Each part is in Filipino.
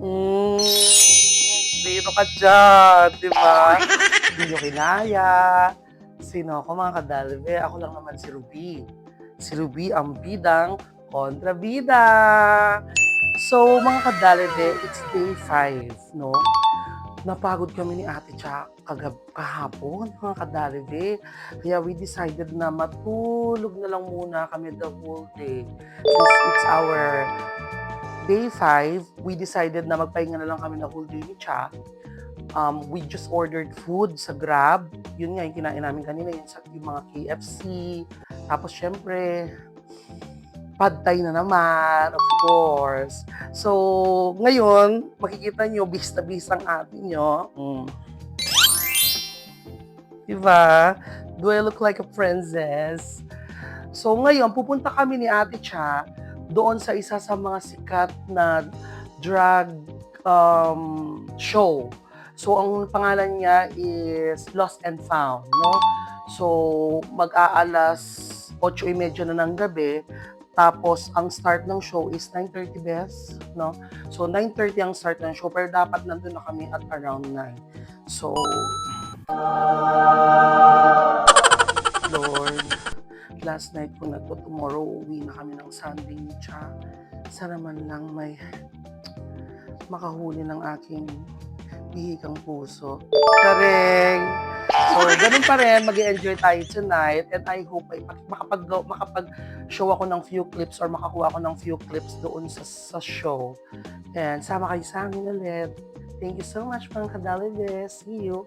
Mm, sino ka dyan, di ba? Hindi nyo kinaya. Sino ako mga kadalve? Ako lang naman si Ruby. Si Ruby ang bidang kontrabida. So, mga kadalve, it's day 5, no? Napagod kami ni ate tsaka kagab kahapon, mga kadalve. Kaya we decided na matulog na lang muna kami the whole day. Since it's our day 5, we decided na magpahinga na lang kami na whole day ni Cha. Um, we just ordered food sa Grab. Yun nga, yung kinain namin kanina, yung, yung mga KFC. Tapos, syempre, pad thai na naman, of course. So, ngayon, makikita nyo, bis na bis ang atin nyo. Mm. Diba? Do I look like a princess? So, ngayon, pupunta kami ni Ate Cha doon sa isa sa mga sikat na drag um, show. So, ang pangalan niya is Lost and Found, no? So, mag-aalas 8.30 na ng gabi. Tapos, ang start ng show is 9.30 bes, no? So, 9.30 ang start ng show, pero dapat nandun na kami at around 9. So, last night ko na to, tomorrow uwi na kami ng Sunday ni Cha. Sana man lang may makahuli ng aking bihikang puso. Kareng! So, ganun pa rin, mag enjoy tayo tonight and I hope ay makapag, makapag-show ako ng few clips or makakuha ako ng few clips doon sa, sa show. And sama kayo sa amin ulit. Thank you so much, mga kadalibes. See you!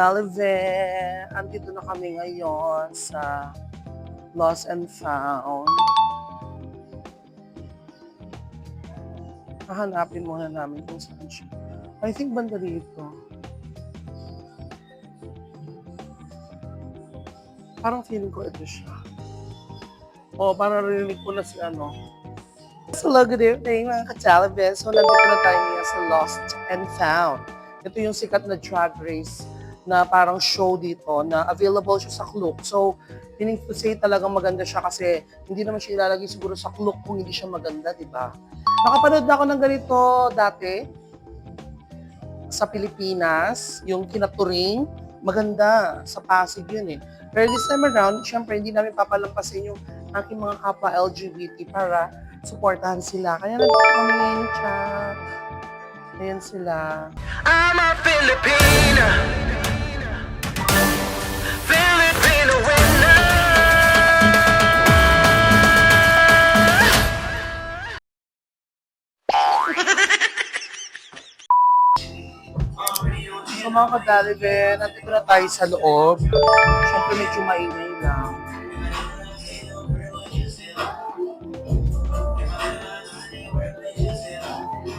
Mga kadalive, andito na kami ngayon sa Lost and Found. Hahanapin muna namin kung saan siya. I think banda dito. Parang feeling ko ito siya. O, parang rinig ko na si ano. So, good evening mga kadalive. So, nandito na tayo ngayon sa Lost and Found. Ito yung sikat na drag race na parang show dito na available siya sa Klook. So, meaning to say talagang maganda siya kasi hindi naman siya ilalagay siguro sa Klook kung hindi siya maganda, di ba? Nakapanood na ako ng ganito dati sa Pilipinas, yung kinaturing, maganda sa Pasig yun eh. Pero this time around, syempre hindi namin papalampasin yung aking mga kapwa LGBT para supportahan sila. Kaya nandito kami ngayon, chat. Ayan sila. I'm a Filipina. So mga kadalibe, nandito na tayo sa loob. Siyempre medyo maingay lang.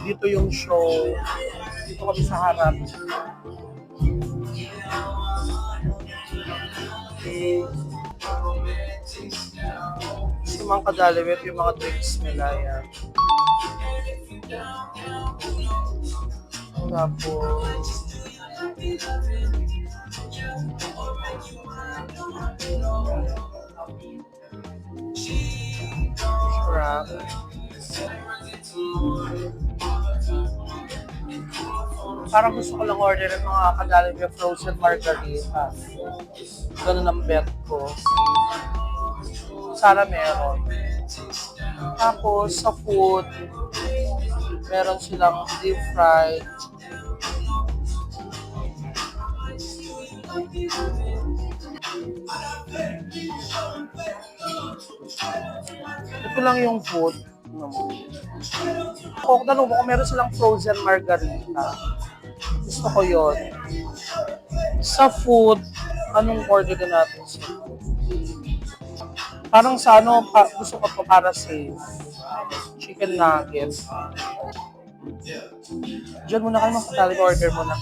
Dito yung show. Dito kami sa harap. Si mga kadalibe, ito yung mga drinks nila yan. Tapos, Crab. Parang gusto ko lang order ng mga kadaling yung frozen margarita. Ganun ang bet ko. Sana meron. Tapos sa food, meron silang deep fried. Ito lang yung food. Ano? Kung tanong mo kung meron silang frozen margarita. Gusto ko yon. Sa food, anong order na natin sa food? Parang sa ano, pa, gusto ko pa para safe. Chicken nuggets. Diyan muna kayo makatali order muna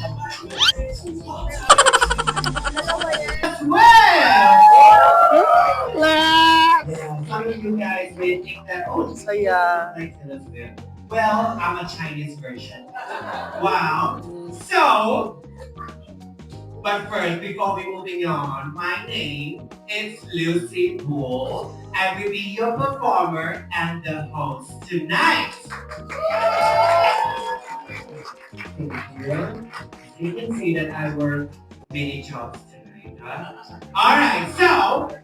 oh, this Saya. Well, I'm a Chinese version. Wow. So, but first, before we moving on, my name is Lucy Bull. I will be your performer and the host tonight. Thank you. You can see that I work many jobs tonight. Huh? All right, so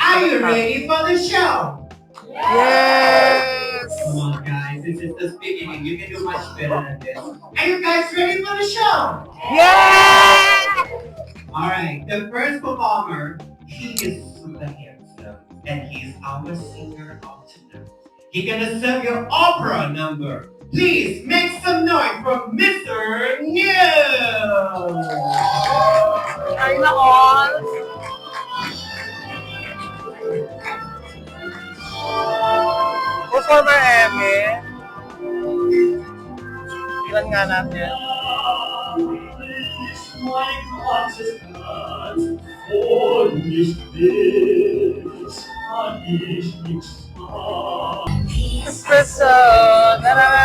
are you ready for the show? Yes! Come on, guys. This is the beginning. You can do much better than this. Are you guys ready for the show? Yes! All right. The first performer, he is super handsome, and he's our singer of tonight. He's gonna serve your opera number. Please make some noise for Mr. New. Ay na all! Performer Eme. Tingnan nga natin. Espresso. Na na na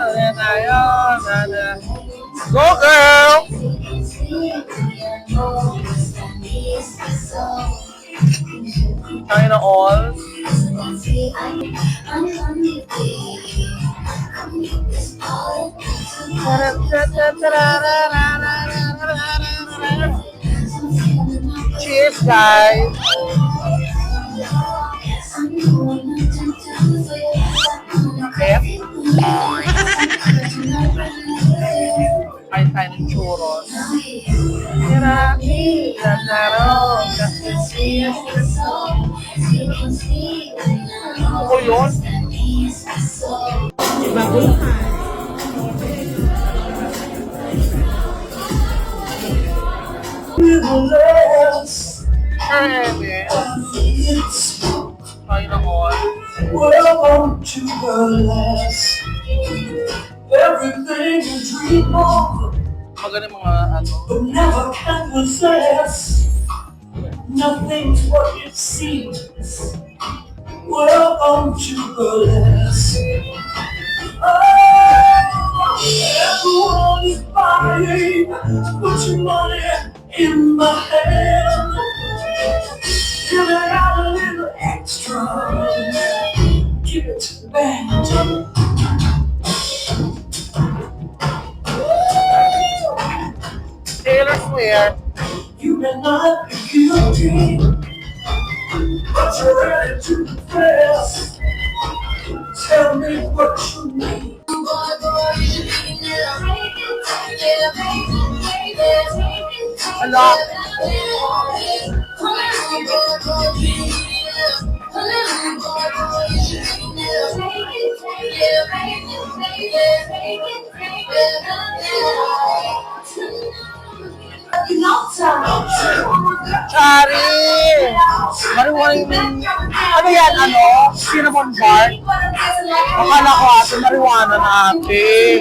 na tayo. Na. Go girl! Tayo na all. Cheers, guys! Possess. Nothing's what it seems. Welcome to the last. Oh, everyone is buying. Put your money in my hand. Give it out a little extra. Give it back. Taylor Swift. You may not be guilty, but you're ready to confess. Tell me what you need. Boy, boy, you need now. Baby, it. Boy, boy, you need now. Chari! Marijuana Ano yan, ano? Cinnamon bar? Akala ko ate, marijuana na ate.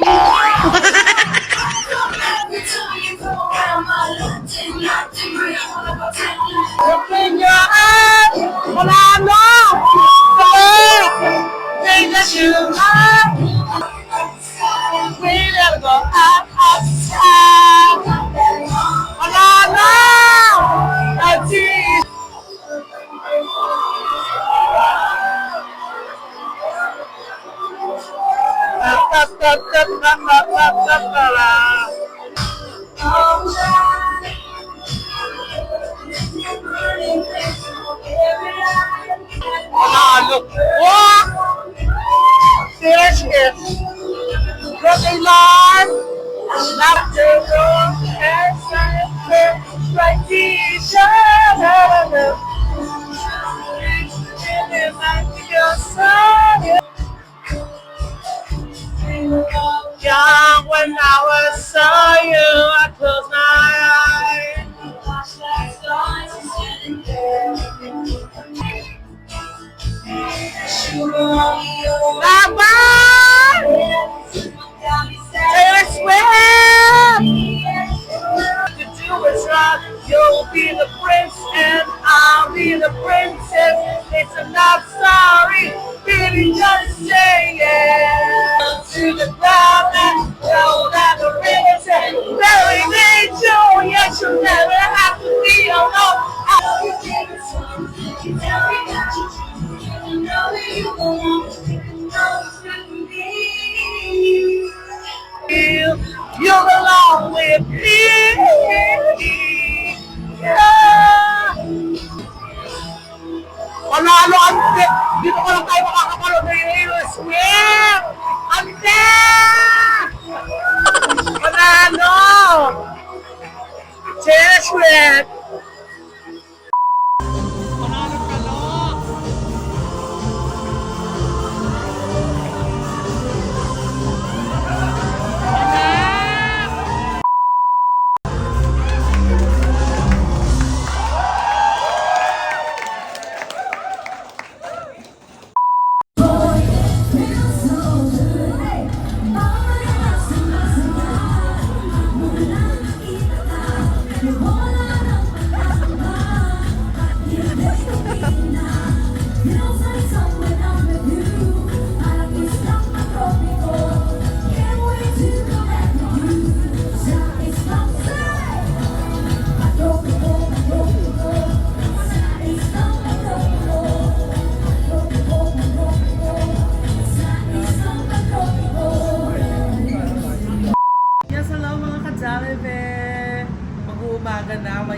Open your eyes! Wala na! Sakit! Take the shoes I saw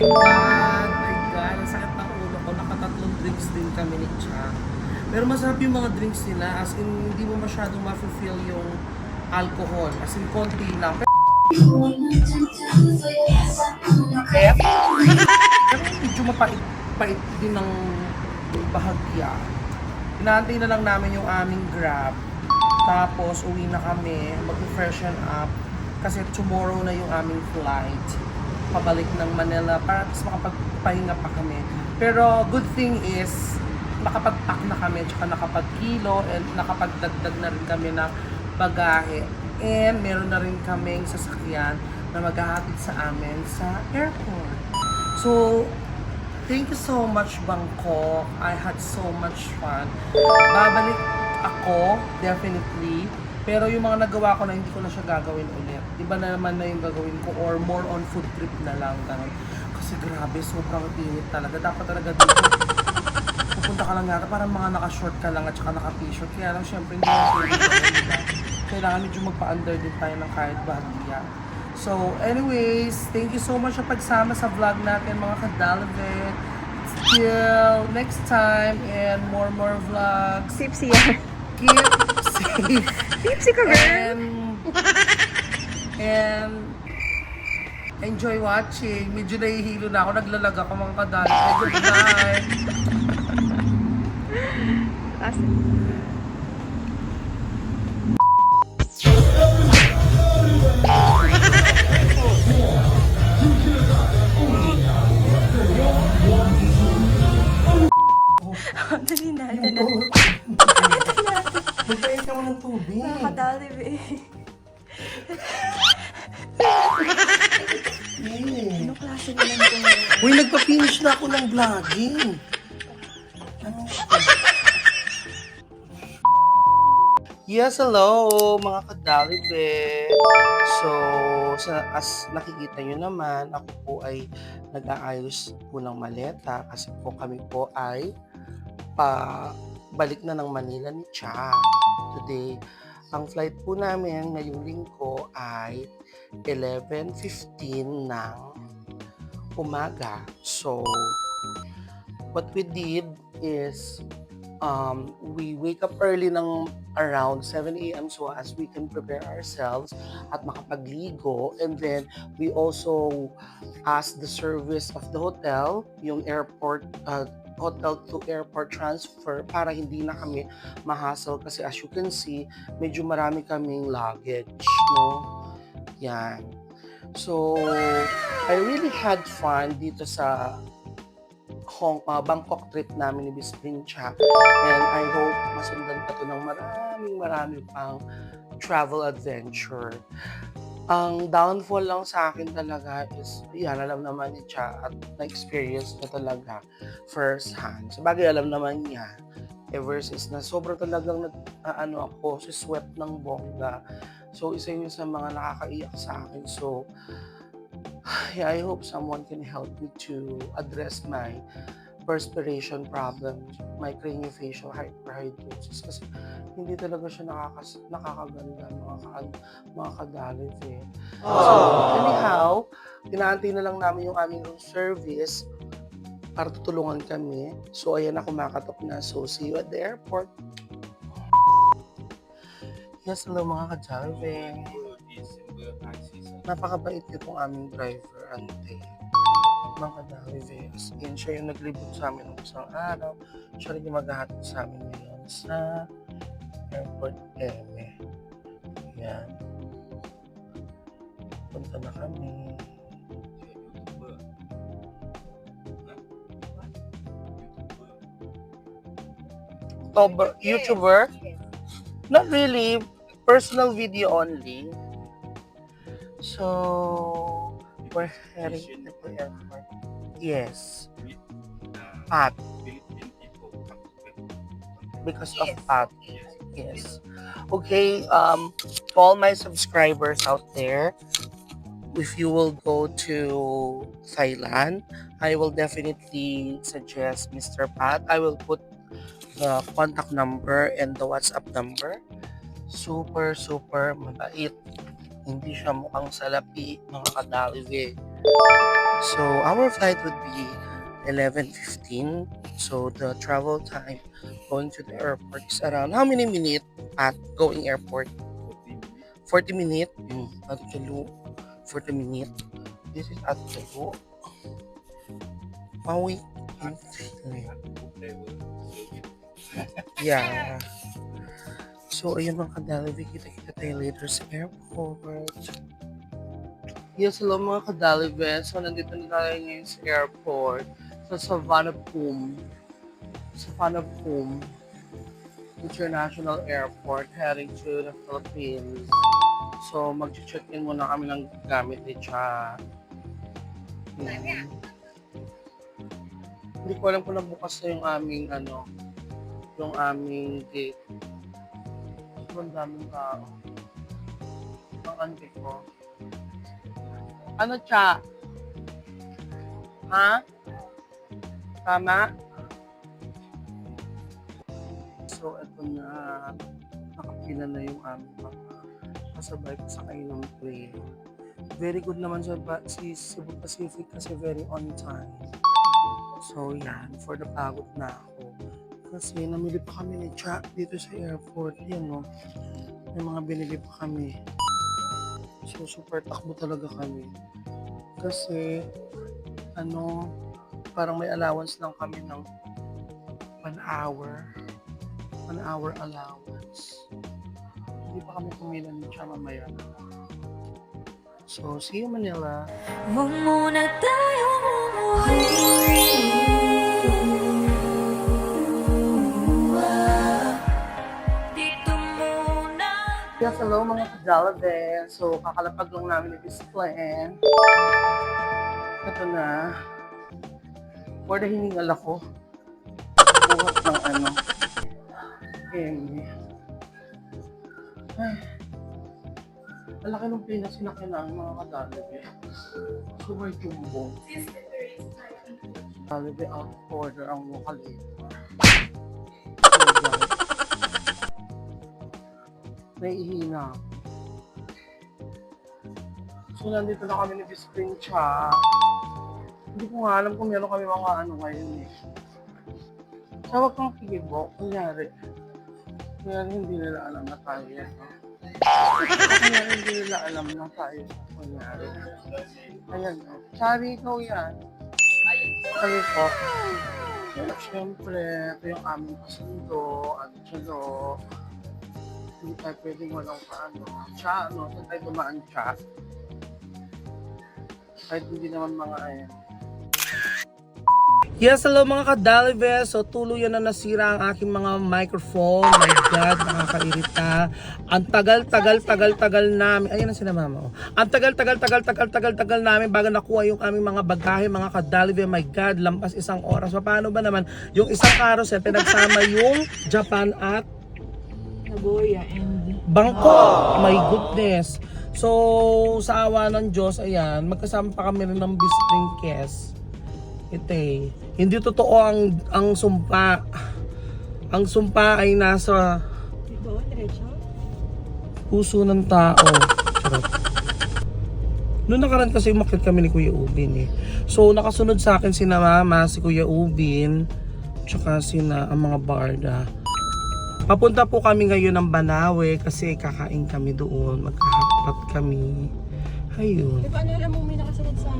my God! My God! Ang sakit ng ulo ko. Nakatatlong drinks din kami ni Cha. Pero masarap yung mga drinks nila. As in, hindi mo masyadong ma-fulfill yung alcohol. As in, konti lang. Pero pero medyo mapait-pait din ng bahagya. Inaantay na lang namin yung aming grab. Tapos, uwi na kami. Mag-freshen up. Kasi tomorrow na yung aming flight. Pabalik ng Manila para mas makapagpahinga pa kami. Pero, good thing is, nakapag-pack na kami, tsaka nakapag-kilo, and nakapagdagdag na rin kami ng bagahe. And meron na rin kaming sasakyan na maghahatid sa amin sa airport. So, thank you so much, Bangkok. I had so much fun. Babalik ako, definitely. Pero yung mga nagawa ko na hindi ko na siya gagawin ulit. Iba na naman na yung gagawin ko or more on food trip na lang. Ganun. Kasi grabe, sobrang init talaga. Dapat talaga dito pupunta ka lang yata parang mga naka-short ka lang at saka naka-t-shirt. Kaya lang syempre hindi na gawin, diba? Kailangan medyo magpa-under din tayo ng kahit bahagya. So, anyways, thank you so much sa pagsama sa vlog natin mga kadalavet. Till next time and more more vlogs. Tipsy yan. Keep safe Tipsy ka, girl. and and enjoy watching. Medyo nahihilo na ako. Naglalag ako mga kadalavet. Good night. Dali na, dali na. Magpain ka mo ng tubig. Nakakadalib eh. Anong klase naman ko? Uy, nagpa-finish na ako ng vlogging. Ano? Yes, hello mga kadalibe. So, sa, as nakikita nyo naman, ako po ay nag-aayos po ng maleta kasi po kami po ay pa balik na ng Manila ni Cha today. Ang flight po namin ngayong linggo ay 11.15 ng umaga. So, what we did is um, we wake up early ng around 7 a.m. so as we can prepare ourselves at makapagligo. And then, we also ask the service of the hotel, yung airport uh, hotel to airport transfer para hindi na kami mahassle kasi as you can see, medyo marami kaming luggage, no? Yan. So, I really had fun dito sa Hong uh, Bangkok trip namin ni Miss Pincha. And I hope masundan pa to ng maraming maraming pang travel adventure. Ang downfall lang sa akin talaga is, yan, alam naman ni Cha at na-experience na talaga first hand. Sa alam naman niya. Ever since na sobrang talagang nag, ah, ano ako, si sweat ng bongga. So, isa yun sa mga nakakaiyak sa akin. So, yeah, I hope someone can help me to address my perspiration problems, my craniofacial hyperhidrosis kasi hindi talaga siya nakakas nakakaganda mga ka mga kadalit eh. So, anyhow, inaantay na lang namin yung aming room service para tutulungan kami. So, ayan na kumakatok na. So, see you at the airport. Yes, hello mga ka-Jalvin. Napakabait itong aming driver, ante. Mga ka-Jalvin. As in, siya yung naglibot sa amin ng isang araw. Siya rin yung maghahatid sa amin ngayon sa airport M. Yan. Punta na kami. October, YouTuber? Not really. Personal video only. So, we're heading to the airport. Yes. Pat. Because of Pat. Yes. Okay, um, to all my subscribers out there, if you will go to Thailand, I will definitely suggest Mr. Pat. I will put the contact number and the WhatsApp number. Super, super mabait. Hindi siya mukhang salapi, mga kadalive. So, our flight would be 11.15. So, the travel time going to the airport is around how many minutes at going airport? 40 minutes. Mm, at Tulu. 40 minutes. This is at Tulu. Pawi. Yeah. So, ayun mga kadalive, kita-kita tayo later sa airport. Yes, hello mga kadalive. So, nandito na tayo ngayon sa airport sa Savannah Pum. Savannah Pum International Airport heading to the Philippines. So, mag-check-in muna kami ng gamit ni Cha. Hmm. Hindi ko alam kung nabukas na yung aming ano, yung aming gate. Sobrang daming tao. Ang ante ko. Ano, Cha? Ha? Tama? So, eto na. Nakapila na yung aming mga kasabay ko sa kayo ng train. Very good naman ba, si Cebu Pacific kasi very on time. So, yan. For the pagod na ako. Kasi namili pa kami ni Cha dito sa airport. Yan, no. May mga binili pa kami. So, super takbo talaga kami. Kasi, ano, parang may allowance lang kami ng one hour. One hour allowance. Hindi pa kami pumila ni Cha mamaya. So, see you Manila. Huwag muna tayong umuwi Yes, hello mga kajalade. So, kakalapag lang namin ni plan. Ito na. For the hiningal ako. Buhat ng ano. Eme. Ay. Ang laki ng na sinakyan mga kajalade. Super jumbo. Kajalade out order ang local dito. Naiihina ako. So, nandito na kami ni Bispring Cha. Hindi ko nga alam kung meron kami mga ano ngayon eh. Sa wag kang pigibo, kunyari. Kunyari hindi nila alam na tayo yan. no? Kunyari hindi nila alam na tayo. Kunyari. Ayan. no? Chari, ikaw yan. Sabi ko. At syempre, ito yung aming kasundo at tsalo. Hindi tayo pwedeng walang paano. Tsa, ano, saan tayo dumaan tsa? Kahit hindi naman mga eh. Yes, hello mga kadalive. So, tuluyan na nasira ang aking mga microphone. My God, nakakairita. Ang tagal, tagal, tagal, tagal namin. Ayan na sila mama. oh. Ang tagal, tagal, tagal, tagal, tagal, tagal namin bago nakuha yung aming mga bagahe, mga kadalive. My God, lampas isang oras. So, paano ba naman? Yung isang carousel, pinagsama yung Japan at Nagoya and Bangkok. My goodness. So, sa awa ng Diyos, ayan, magkasama pa kami rin ng Bispring Kes. Ito eh. Hindi totoo ang, ang sumpa. Ang sumpa ay nasa puso ng tao. Charot. Noong nakaraan kasi umakit kami ni Kuya Ubin eh. So, nakasunod sa akin si na mama, si Kuya Ubin, tsaka si na ang mga barda. Papunta po kami ngayon ng Banawe kasi kakain kami doon. Magkahakpat kami. Ayun. Di ba ano alam mo may nakasunod sa